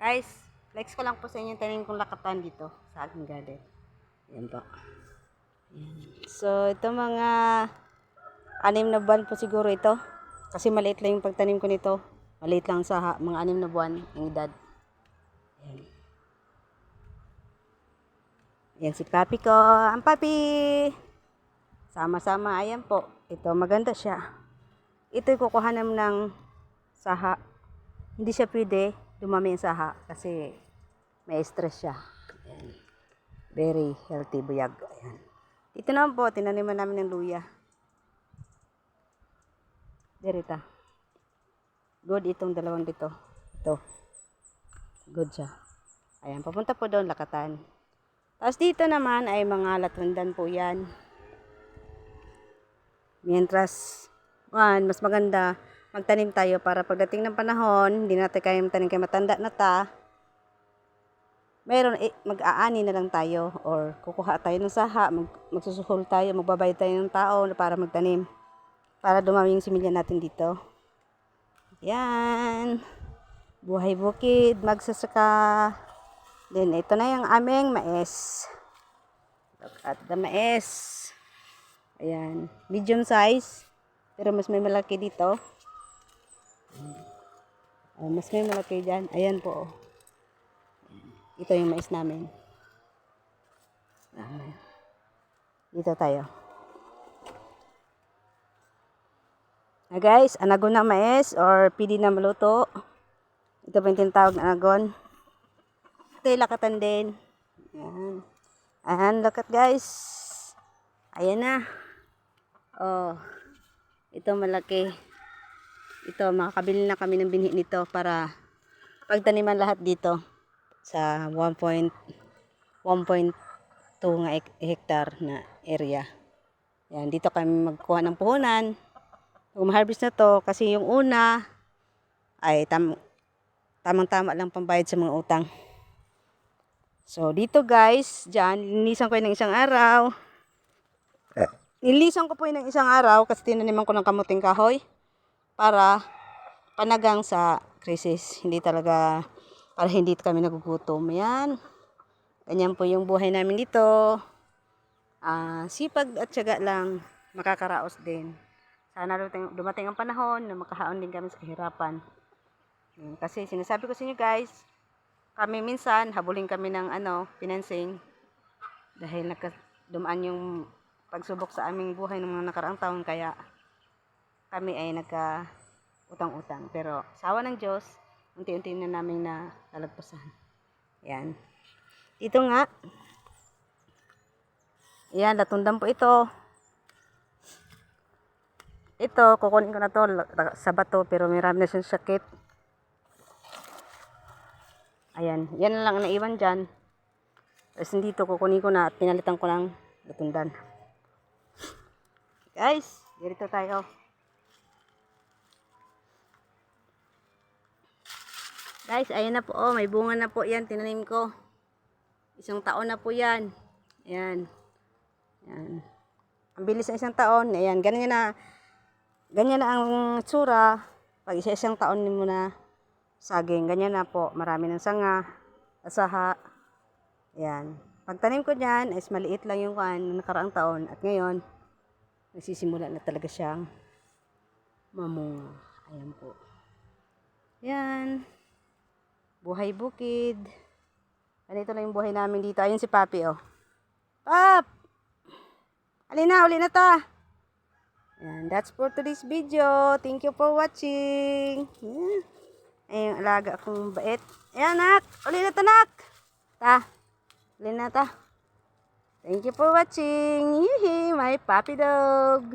Guys, flex ko lang po sa inyo yung tanim kong lakatan dito sa aking garden. Yan po. So, ito mga anim na buwan po siguro ito. Kasi maliit lang yung pagtanim ko nito. Maliit lang sa mga anim na buwan ang edad. Yan. Yan si papi ko. Ang papi! Sama-sama. Ayan po. Ito, maganda siya. Ito kukuha ng saha. Hindi siya pwede dumami ang saha kasi may stress siya. Very healthy buyag. Ayan. Ito naman po, tinaniman namin ng luya. Derita. Good itong dalawang dito. Ito. Good siya. Ayan, papunta po doon, lakatan. Tapos dito naman ay mga latundan po yan. Mientras, one, mas maganda magtanim tayo para pagdating ng panahon, hindi natin kaya magtanim kaya matanda na ta, meron, eh, mag-aani na lang tayo or kukuha tayo ng saha, mag, magsusuhol tayo, magbabayad tayo ng tao para magtanim. Para dumami yung similya natin dito. Yan. Buhay bukid, magsasaka. Then, ito na yung aming mais. Look at the mais. Ayan. Medium size. Pero mas may malaki dito. Oh, mas may malaki dyan. Ayan po. oh. Ito yung mais namin. Ayan. Dito tayo. Na guys, anagon na mais or pidi na maluto. Ito pa yung tinatawag na anagon. Ito yung lakatan din. Ayan. Ayan, look at guys. Ayan na. Oh. Ito malaki. Ito, makakabili na kami ng binhi nito para pagtaniman lahat dito sa 1.1.2 nga ek- hektar na area. Yan, dito kami magkuha ng puhunan. Pag harvest na to, kasi yung una ay tam tamang-tama lang pambayad sa mga utang. So, dito guys, dyan, linisan ko yun ng isang araw. Nilisan ko po yun ng isang araw kasi tinaniman ko ng kamuting kahoy para panagang sa krisis. Hindi talaga, para hindi kami nagugutom. Yan. Ganyan po yung buhay namin dito. Ah, sipag at syaga lang, makakaraos din. Sana dumating, ang panahon na makahaon din kami sa kahirapan. Kasi sinasabi ko sa inyo guys, kami minsan habulin kami ng ano, financing dahil nagka, dumaan yung pagsubok sa aming buhay ng mga nakaraang taon kaya kami ay nagka utang-utang. Pero sawa ng Diyos, unti-unti na namin na lalagpasan. Yan. Ito nga. Yan, latundan po ito. Ito, kukunin ko na to sa bato pero marami na siyang sakit. Ayan, yan lang ang naiwan dyan. Tapos dito kukunin ko na at pinalitan ko ng latundan. Guys, dito tayo. Guys, ayan na po. Oh, may bunga na po yan. Tinanim ko. Isang taon na po yan. Ayan. Ayan. Ang bilis ng isang taon. Ayan, ganyan na. Ganyan na ang tsura. Pag isa isang taon mo na saging. Ganyan na po. Marami ng sanga. Asaha. Ayan. Pagtanim ko dyan, is maliit lang yung kan nakaraang taon. At ngayon, nagsisimula na talaga siyang mamunga. Ayan po. Yan. Buhay bukid. Ganito lang yung buhay namin dito. Ayun si Papi, oh. Pap! Alin na, uli na ta. Yan, that's for today's video. Thank you for watching. Yan. Ayun, alaga akong bait. Ayan, nak. Uli na ta, nak. Ta. Uli na ta. Thank you for watching. Yee, my puppy dog.